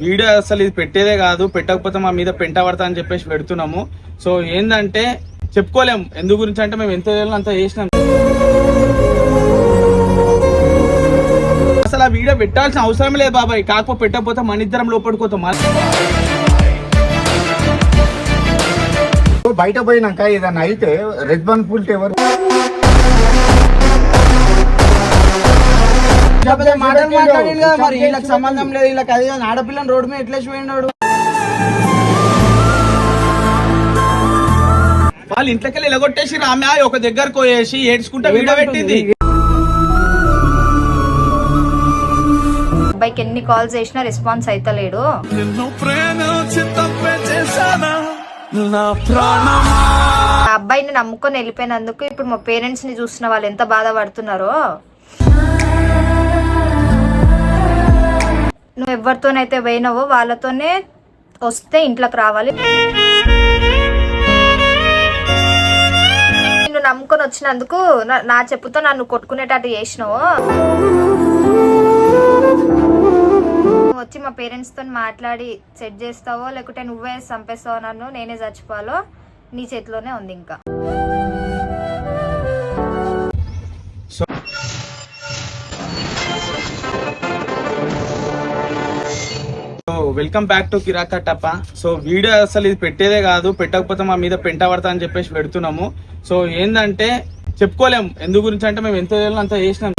Video అసలు ఇది పెట్టేదే కాదు పెట్టకపోతే మా మీద పెంట పడతా అని చెప్పేసి పెడుతున్నాము. సో ఏంటంటే చెప్పుకోలేము ఎందు గురించి అంటే మేము ఎంత చేయాలో అంత చేసినాం. అసలు ఆ వీడియో పెట్టాల్సిన అవసరం లేదు బాబాయ్ కాకపోతే పెట్టకపోతే మన ఇద్దరం లోపడిపోతాం బయట పోయినాక ఏదన్నా అయితే రెస్పాన్సిబిలిటీ ఎవరు కాకపోతే మాటలు మాట్లాడిండు కదా మరి వీళ్ళకి సంబంధం లేదు. వీళ్ళకి అది ఆడపిల్లని రోడ్డు మీద ఎట్లా పోయినాడు వాళ్ళు ఇంట్లోకి వెళ్ళి ఎలగొట్టేసి ఆమె ఒక దగ్గరకు పోయేసి ఏడ్చుకుంటే వీడియో పెట్టింది. అబ్బాయికి ఎన్ని కాల్స్ చేసినా రెస్పాన్స్ అయితలేడు. ఆ అబ్బాయిని నమ్ముకొని వెళ్ళిపోయినందుకు ఇప్పుడు మా పేరెంట్స్ని చూస్తున్న వాళ్ళు ఎంత బాధపడుతున్నారో. ఎవరితోనైతే పోయినావో వాళ్ళతోనే వస్తే ఇంట్లోకి రావాలి. నిన్ను నమ్ముకొని వచ్చినందుకు నా- చెప్పుతో నన్ను కొట్టుకునేటట్టు చేసినావు. వచ్చి మా పేరెంట్స్తో మాట్లాడి సెట్ చేస్తావో లేకుంటే నువ్వే చంపేస్తావో నన్ను నేనే చచ్చిపోవాలో నీ చేతిలోనే ఉంది ఇంకా. వెల్కమ్ బ్యాక్ టు కిరాకా టప్ప సో వీడియో అసలు ఇది పెట్టేదే కాదు. పెట్టకపోతే మా మీద పెంట పడతా అని చెప్పేసి పెడుతున్నాము. సో ఏంటంటే చెప్పుకోలేము ఎందు గురించి అంటే మేము ఎంత చేయాలో అంత చేసినాం.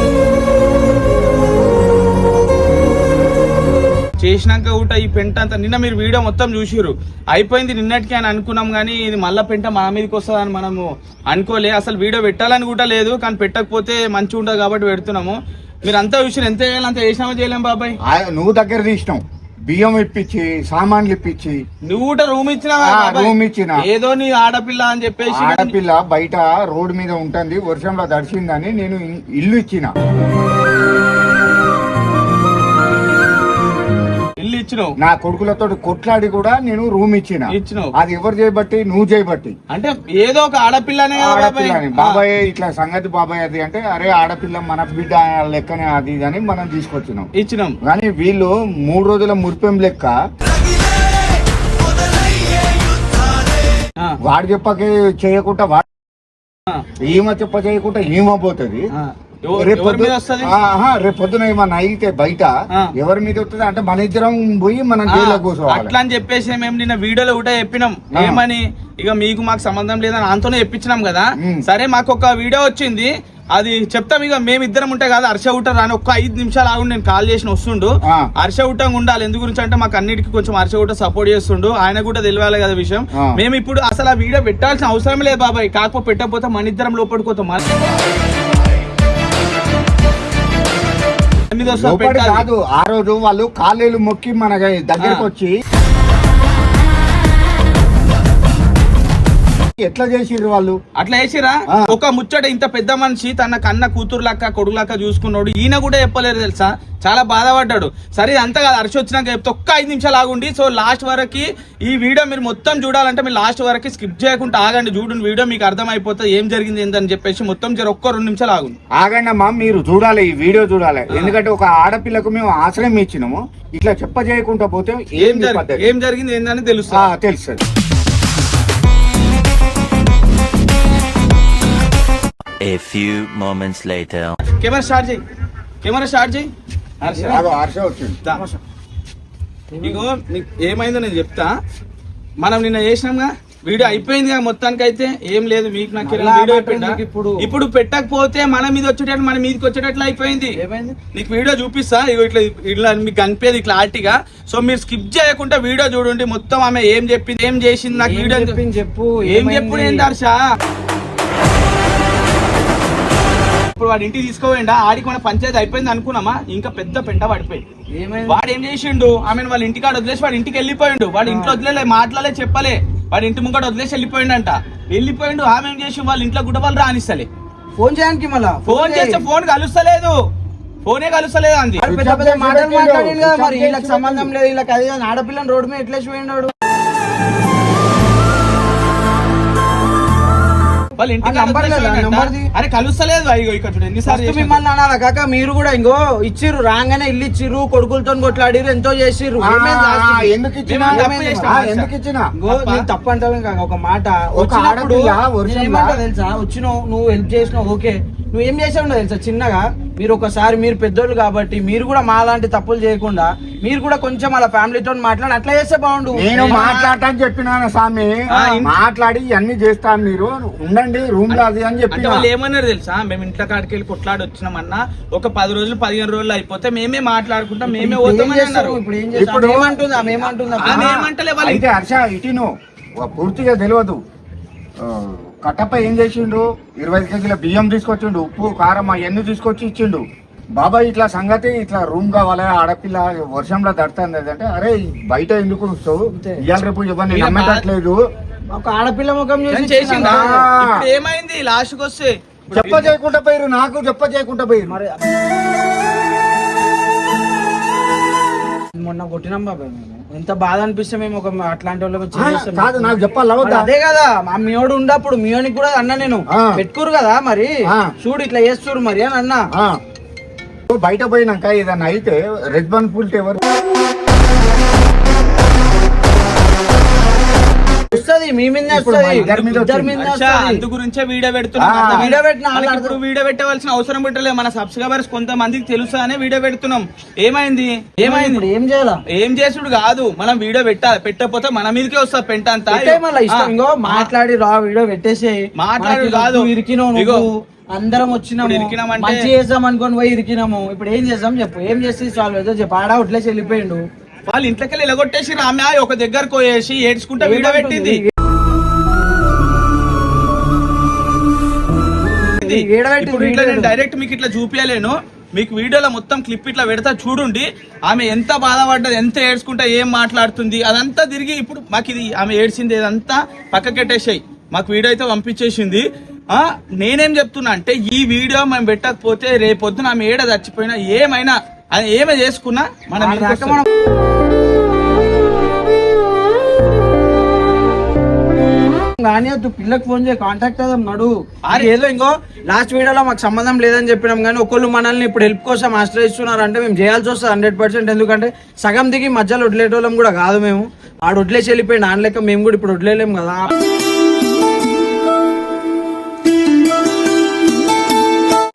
చేసినాక కూడా ఈ పెంట అంతా నిన్న మీరు వీడియో మొత్తం చూసిర్రు. అయిపోయింది నిన్నటికి అని అనుకున్నాం కానీ ఇది మళ్ళా పెంట మన మీదకి వస్తుందని మనము అనుకోలే. అసలు వీడియో పెట్టాలని కూడా లేదు కానీ పెట్టకపోతే మంచిగా ఉండదు కాబట్టి పెడుతున్నాము. మీరు అంతా చూసిరు ఎంత చేయాలి అంత చేసినామో చేయలేం బాబాయ్. ఆ- నువ్వు దగ్గర తీసినావు. బియ్యం ఇప్పించి సామాన్లు ఇప్పించి నువ్వు కూడా రూమ్ బాబాయ్? రూమ్ ఇచ్చిన. ఏదో నీ ఆడపిల్ల అని చెప్పేసి ఆడపిల్ల బయట రోడ్డు మీద ఉంటుంది వర్షంలో దడిచిందని నేను ఇల్లు ఇచ్చిన ఇచ్చినావు. నా కొడుకులతో కొట్లాడి కూడా నేను రూమ్ ఇచ్చిన. ఇచ్చినావు. అది ఎవరు చేయబట్టి? నువ్వు చేయబట్టి. అంటే ఏదో ఒక ఆడపిల్లనే ఆడపిల్లని. బాబాయ్ ఇట్లా సంగతి బాబాయ్ అది అంటే అరే ఆడపిల్ల మన బిడ్డ లెక్కనే అది ఇది అని మనం తీసుకొచ్చినాం. ఇచ్చినాం. కానీ వీళ్ళు మూడు రోజుల మురిపెం లెక్క? వాడు చెప్పకే చేయకుండా వాడు ఈమె చెప్ప చేయకుండా ఈమె పోతుంది. రేపు పొద్దున ఏమన్నా అయితే బయట. ఎవరి మీద వస్తుంది? అంటే మన ఇద్దరం పోయి మనం ఆ, జైల్లో కూర్చోవాలి. అట్లా అని చెప్పేసి మేము నిన్న వీడియోలో కూడా చెప్పినాం. ఏమని? ఇక మీకు మాకు సంబంధం లేదని అంతనే చెప్పించినాం కదా. సరే మాకు ఒక వీడియో వచ్చింది. అది చెప్తాం ఇక మేమిద్దరం ఉంటే కాదు హర్ష ఉంటారు అని ఒక్క ఐదు నిమిషాలు ఆగు నేను కాల్ చేసిన వస్తుండు. హర్ష ఉట్టంగా ఉండాలి. ఎందు గురించి అంటే మాకు అన్నిటికీ కొంచెం హర్ష ఉట్ట సపోర్ట్ చేస్తుండు. ఆయన కూడా తెలియాలి కదా విషయం. మేము ఇప్పుడు అసలు ఆ వీడియో పెట్టాల్సిన అవసరం లేదు బాబాయ్. కాకపోతే పెట్టకపోతే మన ఇద్దరం లోపడిపోతాం కాదు ఆ రోజు వాళ్ళు కాలేలు మొక్కి మన దగ్గరకు. వచ్చి ఎట్లా చేసిర్రు వాళ్ళు? అట్లా వేసిరా ఆ. ఒక ముచ్చట ఇంత పెద్ద మనిషి తన కన్న కూతురు లక్క కొడుకు లక్క చూసుకున్నాడు. ఈయన కూడా చెప్పలేరు తెలుసా? చాలా బాధపడ్డాడు. సరే అంతా కాదు. అరిచి వచ్చినాక చెప్తే ఒక్క ఐదు నిమిషాలు ఆగుండి. సో లాస్ట్ వరకు ఈ వీడియో మీరు మొత్తం చూడాలంటే మీరు లాస్ట్ వరకు స్కిప్ చేయకుండా ఆగండి. చూడండి వీడియో మీకు అర్థమైపోతుంది ఏం జరిగింది ఏందని చెప్పేసి మొత్తం జర ఒక్క రెండు నిమిషాలు ఆగుండి. ఆగండి అమ్మా మీరు చూడాలి ఈ వీడియో చూడాలి. ఎందుకంటే ఒక ఆడపిల్లకు మేము ఆశ్రయం ఇచ్చినాము. ఇట్లా చెప్ప చేయకుండా పోతే ఏం? ఏం జరిగింది ఏందని ఆ, తెలుస్తా తెలుస్తుంది. A few moments later. Camera start చేయి కెమెరా స్టార్ట్ చేయి హర్ష. హర్ష వచ్చింది. ఇగో నీకు ఏమైందో నేను చెప్తా. మనం నిన్న చేసినాంగా వీడియో అయిపోయింది కదా మొత్తానికి అయితే ఏం లేదు మీకు నాకు వీడియో ఆపండి పెట్టా? మీకు ఇప్పుడు. ఇప్పుడు పెట్టకపోతే మన మీద వచ్చేటట్టు మన మీదకి వచ్చేటట్లు అయిపోయింది. ఏమైంది? నీకు వీడియో చూపిస్తా. ఇగో ఇట్లా ఇట్లా మీకు కనిపేది క్లారిటీగా సో మీరు స్కిప్ చేయకుండా వీడియో చూడండి. మొత్తం ఆమె ఏం చెప్పింది ఏం చేసింది నాకు వీడియో చెప్పింది చెప్పు. ఏం ఏమైంది? చెప్పుడు ఏం దర్శ ఇప్పుడు వాడి ఇంటికి తీసుకోపోయిండా ఆడికి మన పంచాయతీ అయిపోయింది అనుకున్నామా? ఇంకా పెద్ద పెంట పడిపోయింది. వాడు ఏం చేసిండు? ఆమెను వాళ్ళ ఇంటికాడ వదిలేసి వాడి ఇంటికి వెళ్ళిపోయిండు. వాడి ఇంట్లో వదిలే మాట్లాడలే చెప్పలే. వాడి ఇంటి ముంగట వదిలేసి వెళ్ళిపోయిండంట. వెళ్ళిపోయిండు ఆమె ఏం చేసి వాళ్ళ ఇంట్లో గుడ్డ వాళ్ళు రానిస్తలే. ఫోన్ చేయడానికి మళ్ళా? ఫోన్ చేస్తే ఫోన్ కలుస్తలేదు. ఫోనే కలుస్తలేదు అంది. పెద్ద పెద్ద మాటలు మాట్లాడిండు కదా మరి. వీళ్ళకి సంబంధం లేదు. వీళ్ళకి అది కాదు. ఆడపిల్లని రోడ్డు మీద ఎట్లా పోయినాడు వాళ్ళ ఆ ఇంటికి నంబర్ లేదా? వదిలేసాడంట. నంబర్ది? అరే కలుస్తలేదు అయ్యో ఇక్కడ చూడు ఎన్నిసార్లు. మిమ్మల్ని అనాలా కాక మీరు కూడా ఇంకో ఇచ్చిర్రు రాగానే ఇల్లు ఇచ్చిర్రు కొడుకులతో కొట్లాడిర్రు ఎంతో చేసిర్రు? ఎందుకు ఇచ్చినా? ఎందుకు ఇచ్చినా నేను తప్పు అంటాను కాక ఒక మాట వచ్చినప్పుడు తెలుసా వచ్చినావు నువ్వు హెల్ప్ చేసినావు ఓకే నువ్వు ఏం చేసావు తెలుసా చిన్నగా మీరు ఒకసారి మీరు పెద్దోళ్ళు కాబట్టి మీరు కూడా మా లాంటి తప్పులు చేయకుండా మీరు కూడా కొంచెం అలా ఫ్యామిలీతో మాట్లాడి అట్లా చేస్తే బాగుండు. నేను మాట్లాడటానికి చెప్పినాను స్వామి. మాట్లాడి ఇవన్నీ చేస్తాను మీరు. ఉండండి రూమ్లో అది అని అంటే చెప్పిన వాళ్ళు ఏమన్నారు తెలుసా? మేము ఇంట్లో కాడికి వెళ్ళి కొట్లాడి వచ్చినామన్నా ఒక పది రోజులు పదిహేను రోజులు అయిపోతే మేమే మాట్లాడుకుంటాం మేమే పోతామని? అన్నారు. ఇప్పుడు ఏమంటుంది వాళ్ళు. అయితే హర్ష ఇటిను పూర్తిగా తెలియదు. ఆ, కట్టప్ప ఏం చేసిండు? ఇరవై ఐదు కేజీల బియ్యం తీసుకొచ్చిండు ఉప్పు కారం అవన్నీ తీసుకొచ్చి ఇచ్చిండు. బాబాయ్ ఇట్లా సంగతి ఇట్లా రూమ్ కావాలి? ఆడపిల్ల వర్షంలో తడుతుంది అంటే అరే బయట ఎందుకు వస్తావు. ఇవాళ రేపు ఇవన్నీ ఈయన నమ్మేటట్లేదు. ఒక ఆడపిల్ల ముఖం ఏం చేసి ఏమైంది? లాస్ట్కి వస్తే. చెప్ప చేయకుండా పోయిరు నాకు చెప్ప చేయకుండా పోయిరు మరి మొన్న కొట్టినాం బాబాయ్ ఎంత బాధ అనిపిస్తే మేము ఒక అట్లాంటి వాళ్ళకి కాదు నాకు చెప్పాలా? అదే కదా మా మీవాడు ఉండప్పుడు మీవానికి కూడా అన్న నేను. పెట్టుకోరు కదా మరి. చూడు ఇట్లా చేస్తురు మరి అని అన్న. బయట పోయినాక ఏదన్నా అయితే రెస్పాన్సిబిలిటీ ఎవరు వస్తుంది మీ మీద అందు గురించే వీడియో పెడుతున్నాం? వీడియో పెట్టినా ఇప్పుడు వీడియో పెట్టవలసిన అవసరం పెట్టలేదు మన సబ్స్క్రైబర్స్ కొంతమందికి తెలుసా అనే వీడియో పెడుతున్నాం. ఏమైంది? ఏమైంది? ఇప్పుడు ఏం చేయాలా? ఏం చేసుడు కాదు మనం వీడియో పెట్టాలి పెట్టకపోతే మన మీదకే వస్తా పెంట అంతా. ఇంకో మాట్లాడి రా వీడియో పెట్టేసి. మాట్లాడు కాదు. అందరం వచ్చినాము. మంచి చేద్దాం అనుకొని పోయి ఇరికినాము. ఇప్పుడు ఏం చేద్దాం చెప్పు ఏం చేస్తే సాల్వ్ ఏదో చెప్పు. ఆడ వడ్లేసి వెళ్ళిపోయిండు. వాళ్ళు ఇంట్లోకి వెళ్ళి ఎలగొట్టేసి ఆమె ఒక దగ్గరకు పోయేసి ఏడ్చుకుంటే వీడియో పెట్టింది. ఏడబెట్టింది. ఇప్పుడు ఇట్లా నేను. డైరెక్ట్ మీకు ఇట్లా చూపించలేను మీకు వీడియోలో మొత్తం క్లిప్ ఇట్లా పెడతా చూడండి. ఆమె ఎంత బాధపడ్డది ఎంత ఏడ్చుకుంటా ఏం మాట్లాడుతుంది అదంతా తిరిగి ఇప్పుడు మాకు ఇది ఆమె ఏడ్చింది ఇదంతా పక్కకెట్టేసాయి మాకు వీడియో అయితే పంపించేసింది. ఆ నేనేం చెప్తున్నా అంటే ఈ వీడియో మేము పెట్టకపోతే రేపొద్దున ఆమె ఏడ చచ్చిపోయినా ఏమైనా అది ఏమే చేసుకున్నా మనం వద్దు పిల్లకి ఫోన్ చేయి కాంటాక్ట్ అవుదాం నడు. అది ఏదో ఇంకో లాస్ట్ వీడియోలో మాకు సంబంధం లేదని చెప్పినాం కానీ ఒకళ్ళు మనల్ని ఇప్పుడు హెల్ప్ కోసం ఆశ్రయిస్తున్నారు అంటే మేము చేయాల్సి వస్తుంది హండ్రెడ్ పర్సెంట్. ఎందుకంటే సగం దిగి మధ్యలో వదిలేటోళ్ళం కూడా కాదు మేము. ఆడు వదిలేసి వెళ్ళిపోయి నాన్న లెక్క మేము కూడా ఇప్పుడు వదిలేలేం కదా.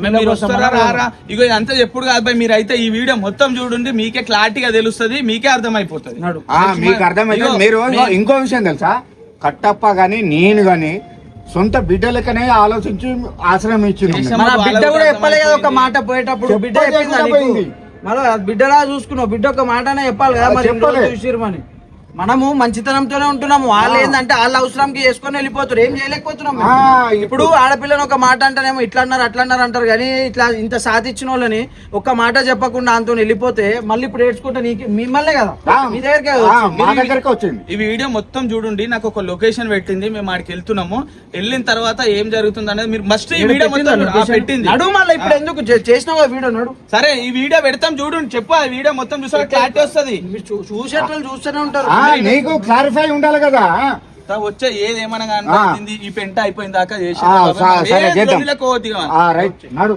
మేము మీరు వస్తారా రారా? ఇగో ఇదంతా ఎప్పుడు కాదు భయ్ మీరు అయితే ఈ వీడియో మొత్తం చూడండి మీకే క్లారిటీగా తెలుస్తుంది మీకే అర్థమైపోతుంది. నడు. ఆ, మీకు మీరు ఇంకో విషయం తెలుసా? కట్టప్ప గాని నేను గాని సొంత బిడ్డలకనే ఆలోచించి ఆశ్రయం ఇచ్చింది. మన బిడ్డ కూడా చెప్పలే కదా ఒక. మాట పోయేటప్పుడు బిడ్డ చెప్పిందా. మళ్ళా బిడ్డలా చూసుకున్నావు బిడ్డ ఒక మాటనే చెప్పాలి కదా మరి ఇన్ని చెప్పలే. మనము మంచితనంతోనే ఉంటున్నాము. వాళ్ళు ఏంటంటే వాళ్ళ అవసరంకి చేసుకొని వెళ్ళిపోతారు ఏం చేయలేకపోతున్నాం ఇప్పుడు ఆడపిల్లని ఒక మాట అంటేనేమో ఇట్లా అన్నారు అట్లా అన్నారు అంటారు. కానీ ఇట్లా ఇంత సాధించిన వాళ్ళని ఒక్క మాట చెప్పకుండా అంతో వెళ్ళిపోతే మళ్ళీ ఇప్పుడు ఏడ్చుకుంటే నీకు మిమ్మల్నే కదా. మీ దగ్గరకే వచ్చింది. మా దగ్గరికి వచ్చింది. ఈ వీడియో మొత్తం చూడండి నాకు ఒక లొకేషన్ పెట్టింది మేము ఆడికి వెళ్తున్నాము. వెళ్ళిన తర్వాత ఏం జరుగుతుంది అనేది మీరు మస్ట్ ఈ వీడియో మొత్తం పెట్టింది. నడు మళ్ళీ ఇప్పుడు ఎందుకు చే- చేసినావు కదా వీడియో నడు. సరే ఈ వీడియో పెడతాం చూడండి చెప్పు ఆ వీడియో మొత్తం చూసా క్లారిటీ వస్తుంది. మీరు చూ- చూసేటోళ్ళు చూస్తూనే ఉంటారు. నీకు క్లారిఫై ఉండాలి కదా. వచ్చే కానీ. ఇది ఈ పెంట అయిపోయిన దాకా చేసి ఆ, స- సరే, చేద్దాం. ఆ, రైట్ నడు.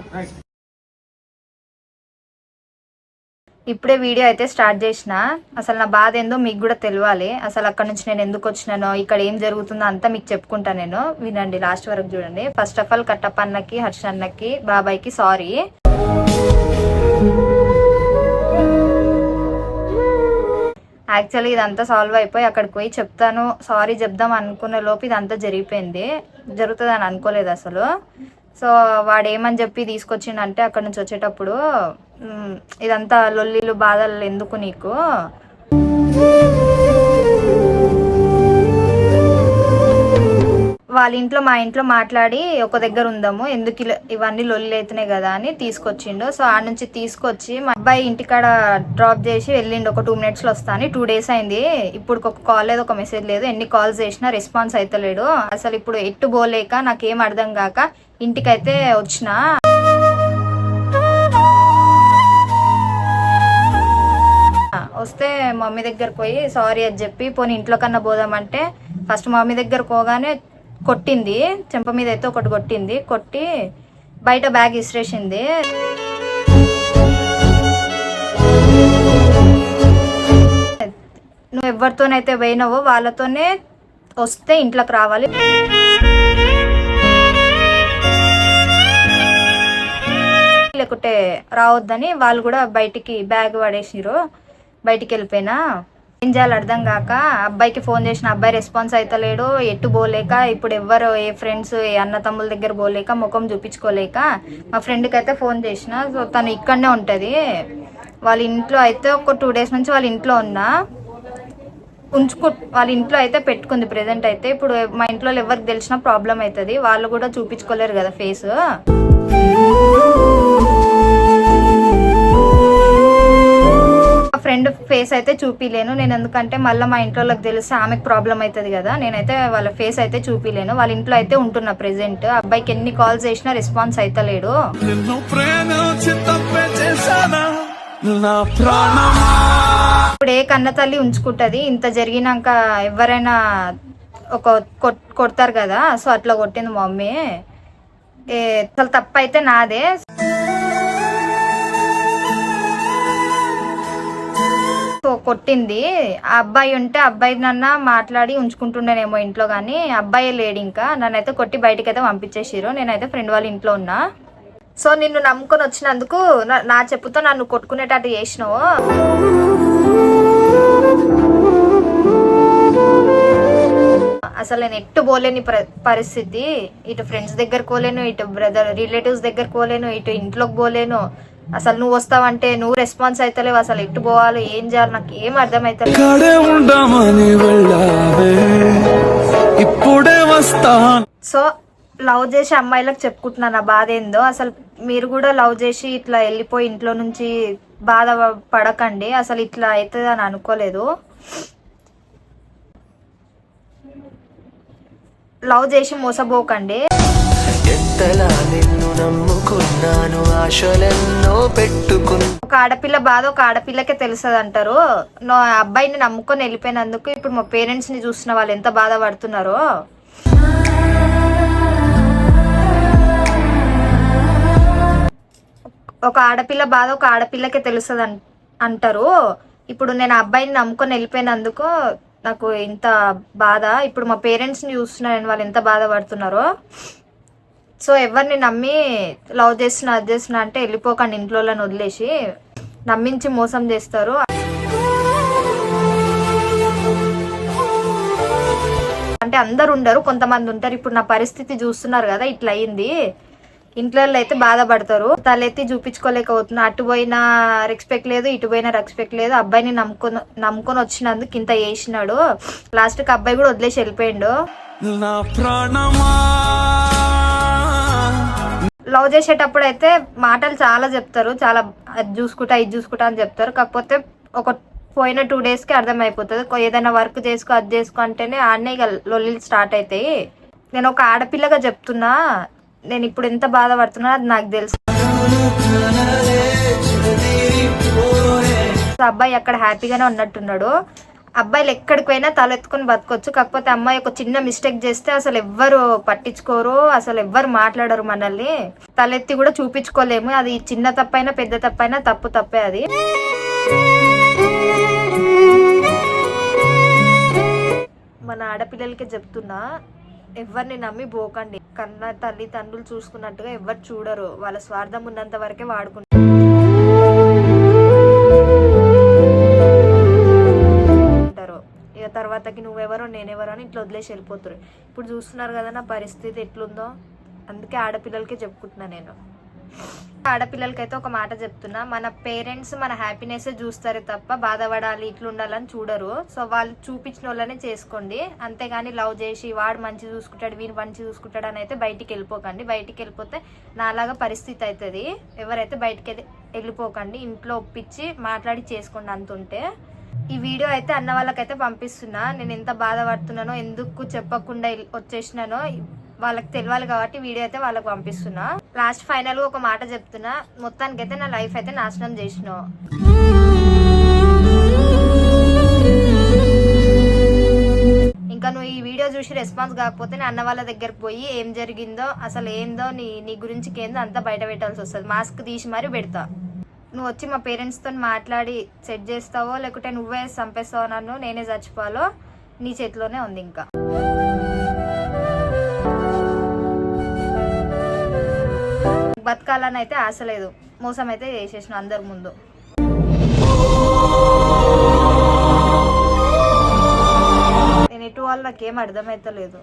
ఇప్పుడే వీడియో అయితే స్టార్ట్ చేసిన అసలు నా బాధ ఏందో మీకు కూడా తెలియాలి. అసలు అక్కడ నుంచి నేను ఎందుకు వచ్చినానో ఇక్కడ ఏం జరుగుతుందో అంతా మీకు చెప్పుకుంటా నేను. వినండి లాస్ట్ వరకు చూడండి. ఫస్ట్ ఆఫ్ ఆల్ కట్టప్ప అన్నకి హర్ష అన్నకి బాబాయ్కి సారీ యాక్చువల్లీ ఇదంతా సాల్వ్ అయిపోయి అక్కడికి పోయి చెప్తాను. సారీ చెప్దాం అనుకునే లోపు ఇదంతా జరిగిపోయింది. జరుగుతుంది అని అనుకోలేదు అసలు. సో వాడు ఏమని చెప్పి తీసుకొచ్చిండంటే అక్కడ నుంచి వచ్చేటప్పుడు ఇదంతా లొల్లిలు బాధలు ఎందుకు నీకు? వాళ్ళ ఇంట్లో మా ఇంట్లో మాట్లాడి ఒక దగ్గర ఉందాము. ఎందుకు ఇలా- ఇవన్నీ లొల్లి అవుతున్నాయి కదా అని తీసుకొచ్చిండు. సో ఆ నుంచి తీసుకొచ్చి మా అబ్బాయి ఇంటికాడ డ్రాప్ చేసి వెళ్ళిండు. ఒక టూ మినిట్స్లో వస్తాను. టూ డేస్ అయింది. ఇప్పుడు ఒక కాల్ లేదు ఒక మెసేజ్ లేదు. ఎన్ని కాల్స్ చేసినా రెస్పాన్స్ అవుతలేడు అసలు ఇప్పుడు ఎట్టు పోలేక నాకేం అర్థం కాక ఇంటికైతే వచ్చిన. వస్తే మమ్మీ దగ్గర పోయి సారీ అని చెప్పి పోనీ ఇంట్లో కన్నా పోదామంటే ఫస్ట్ మమ్మీ దగ్గర పోగానే కొట్టింది. చెంప మీద అయితే ఒకటి కొట్టింది. కొట్టి బయట బ్యాగ్ ఇసిరేసింది. నువ్వు ఎవరితోనైతే పోయినావో వాళ్ళతోనే వస్తే ఇంట్లోకి రావాలి. లేకుంటే రావద్దని వాళ్ళు కూడా బయటికి బ్యాగ్ పడేసినారు బయటికి వెళ్ళిపోయినా. ఏం చేయాలి అర్థం కాక అబ్బాయికి ఫోన్ చేసిన అబ్బాయి రెస్పాన్స్ అవుతలేడు ఎటు పోలేక ఇప్పుడు ఎవ్వరు ఏ ఫ్రెండ్స్ ఏ అన్న తమ్ముల దగ్గర పోలేక ముఖం చూపించుకోలేక మా ఫ్రెండ్కి అయితే ఫోన్ చేసిన. సో తను ఇక్కడనే ఉంటుంది. వాళ్ళ ఇంట్లో అయితే ఒక టూ డేస్ నుంచి వాళ్ళ ఇంట్లో ఉన్నా. ఉంచుకు వాళ్ళ ఇంట్లో అయితే పెట్టుకుంది ప్రెజెంట్ అయితే. ఇప్పుడు మా ఇంట్లో ఎవరికి తెలిసిన ప్రాబ్లం అవుతుంది వాళ్ళు కూడా చూపించుకోలేరు కదా ఫేస్ ఫ్రెండ్ ఫేస్ అయితే చూపిలేను. నేను ఎందుకంటే మళ్ళీ మా ఇంట్లో వాళ్ళకి తెలిస్తే ఆమెకు ప్రాబ్లం అవుతుంది కదా. నేనైతే వాళ్ళ ఫేస్ అయితే చూపిలేను. వాళ్ళ ఇంట్లో అయితే ఉంటున్నా ప్రెసెంట్. అబ్బాయికి ఎన్ని కాల్స్ చేసినా రెస్పాన్స్ ప్రాణమా? ఇప్పుడు ఏ కన్న తల్లి ఉంచుకుంటది? ఇంత జరిగినాక ఎవరైనా ఒక కొడతారు కదా. సో అట్లా కొట్టింది మా మమ్మీ. ఏ అసలు తప్పు అయితే నాదే. కొట్టింది. ఆ అబ్బాయి ఉంటే అబ్బాయి నన్న మాట్లాడి ఉంచుకుంటుండేనేమో ఇంట్లో కానీ అబ్బాయి లేడు ఇంకా. నన్నైతే కొట్టి బయటకి అయితే పంపించేసిరు నేనైతే ఫ్రెండ్ వాళ్ళ ఇంట్లో ఉన్నా. సో నిన్ను నమ్ముకొని వచ్చినందుకు నా- చెప్పుతో నన్ను కొట్టుకునేటట్టు చేసినావు. అసలు నేను ఎట్టు పోలేని ప్ర- పరిస్థితి. ఇటు ఫ్రెండ్స్ దగ్గర పోలేను ఇటు బ్రదర్ రిలేటివ్స్ దగ్గర పోలేను ఇటు ఇంట్లోకి పోలేను. అసలు నువ్వు వస్తావంటే నువ్వు రెస్పాన్స్ అవుతలేవు అసలు ఎట్టు పోవాలి ఏం చేయాలి నాకు ఏం వస్తా. సో లవ్ చేసే అమ్మాయిలకు చెప్పుకుంటున్నాను నా బాధ ఏందో. అసలు మీరు కూడా లవ్ చేసి ఇట్లా వెళ్ళిపోయి ఇంట్లో నుంచి బాధ పడకండి. అసలు ఇట్లా అవుతుంది అని అనుకోలేదు. లవ్ చేసి మోసపోకండి. నమ్ముకున్నాను ఆశలెన్నో పెట్టుకున్నా ఒక ఆడపిల్ల బాధ ఒక ఆడపిల్లకే తెలుస్తుంది అంటారు నా అబ్బాయిని నమ్ముకొని వెళ్ళిపోయినందుకు ఇప్పుడు మా పేరెంట్స్ని వాళ్ళు ఎంత బాధపడుతున్నారో. ఒక ఆడపిల్ల బాధ ఒక ఆడపిల్లకే తెలుస్తుంది అంటారు. ఇప్పుడు నేను అబ్బాయిని నమ్ముకొని వెళ్ళిపోయినందుకు నాకు ఇంత బాధ. ఇప్పుడు మా పేరెంట్స్ని చూస్తున్నా నేను వాళ్ళు ఎంత బాధపడుతున్నారో. సో ఎవరిని నమ్మి లవ్ చేస్తున్నా అది చేస్తున్నా అంటే వెళ్ళిపోకండి ఇంట్లో వదిలేసి. నమ్మించి మోసం చేస్తారు. అంటే అందరు ఉండరు కొంతమంది ఉంటారు. ఇప్పుడు నా పరిస్థితి చూస్తున్నారు కదా ఇట్లా అయింది. ఇంట్లో అయితే బాధపడతారు. తలెత్తి చూపించుకోలేకపోతున్నా అటు పోయిన రెస్పెక్ట్ లేదు ఇటు పోయిన రెస్పెక్ట్ లేదు. అబ్బాయిని నమ్ముకొని నమ్ముకొని వచ్చినందుకు ఇంత చేసినాడు. లాస్ట్కి అబ్బాయి కూడా వదిలేసి వెళ్ళిపోయిండు. నా ప్రాణమా? లవ్ చేసేటప్పుడు అయితే మాటలు చాలా చెప్తారు చాలా అది చూసుకుంటా ఇది చూసుకుంటా అని చెప్తారు. కాకపోతే ఒక పోయిన టూ డేస్కి అర్థమైపోతుంది. ఏదైనా వర్క్ చేసుకో అది చేసుకో అంటేనే ఆడనే ఇక లొల్లిలు స్టార్ట్ అవుతాయి నేను ఒక ఆడపిల్లగా చెప్తున్నా నేను ఇప్పుడు ఎంత బాధపడుతున్నా అది నాకు తెలుసు. అబ్బాయి అక్కడ హ్యాపీగానే ఉన్నట్టున్నాడు. అబ్బాయిలు ఎక్కడికి పోయినా తలెత్తుకొని బతకొచ్చు. కాకపోతే అమ్మాయి ఒక చిన్న మిస్టేక్ చేస్తే అసలు ఎవ్వరు పట్టించుకోరు అసలు ఎవ్వరు మాట్లాడరు మనల్ని. తలెత్తి కూడా చూపించుకోలేము. అది చిన్న తప్పైనా పెద్ద తప్పైనా తప్పు తప్పే అది. మన ఆడపిల్లలకి చెప్తున్నా ఎవరిని నమ్మి పోకండి కన్న తల్లి తండ్రులు చూసుకున్నట్టుగా ఎవరు చూడరు. వాళ్ళ స్వార్థం ఉన్నంత వరకే వాడుకుంటారు. ఇక నువ్వెవరో నేనెవరో అని ఇట్లా వదిలేసి వెళ్ళిపోతురు ఇప్పుడు చూస్తున్నారు కదా నా పరిస్థితి ఎట్లుందో. అందుకే ఆడపిల్లలకే చెప్పుకుంటున్నా నేను. ఆడపిల్లలకైతే ఒక మాట చెప్తున్నా. మన పేరెంట్స్ మన హ్యాపీనెస్ చూస్తారు తప్ప బాధపడాలి ఇట్లు ఉండాలని చూడరు. సో వాళ్ళు చూపించిన వాళ్ళనే చేసుకోండి. అంతేగాని లవ్ చేసి వాడు మంచి చూసుకుంటాడు వీడు మంచి చూసుకుంటాడు అని అయితే బయటికి వెళ్ళిపోకండి. బయటికి వెళ్ళిపోతే నాలాగా పరిస్థితి అవుతుంది. ఎవరైతే బయటికి వెళ్ళి- వెళ్ళిపోకండి ఇంట్లో ఒప్పించి మాట్లాడి చేసుకోండి అంతుంటే. ఈ వీడియో అయితే అన్న వాళ్ళకైతే పంపిస్తున్నా. నేను ఎంత బాధపడుతున్నానో ఎందుకు చెప్పకుండా వచ్చేసినానో వాళ్ళకి తెలియాలి కాబట్టి వీడియో అయితే వాళ్ళకి పంపిస్తున్నా. లాస్ట్ ఫైనల్గా ఒక మాట చెప్తున్నా. మొత్తానికైతే నా లైఫ్ అయితే నాశనం చేసినావు ఇంకా నువ్వు ఈ వీడియో చూసి రెస్పాన్స్ కాకపోతే నేను అన్న వాళ్ళ దగ్గరకు పోయి ఏం జరిగిందో అసలు ఏందో నీ నీ గురించి ఏందో అంతా బయట పెట్టాల్సి వస్తుంది. మాస్క్ తీసి మరీ పెడతా. నువ్వు వచ్చి మా పేరెంట్స్తో మాట్లాడి సెట్ చేస్తావో లేకుంటే నువ్వే చంపేస్తావో నన్ను నేనే చచ్చిపోవాలో నీ చేతిలోనే ఉంది ఇంకా. బతకాలని అయితే ఆశ లేదు. మోసం అయితే చేసేసిన అందరి ముందు. నేను ఎటు వాళ్ళు నాకేం అర్థమైతే లేదు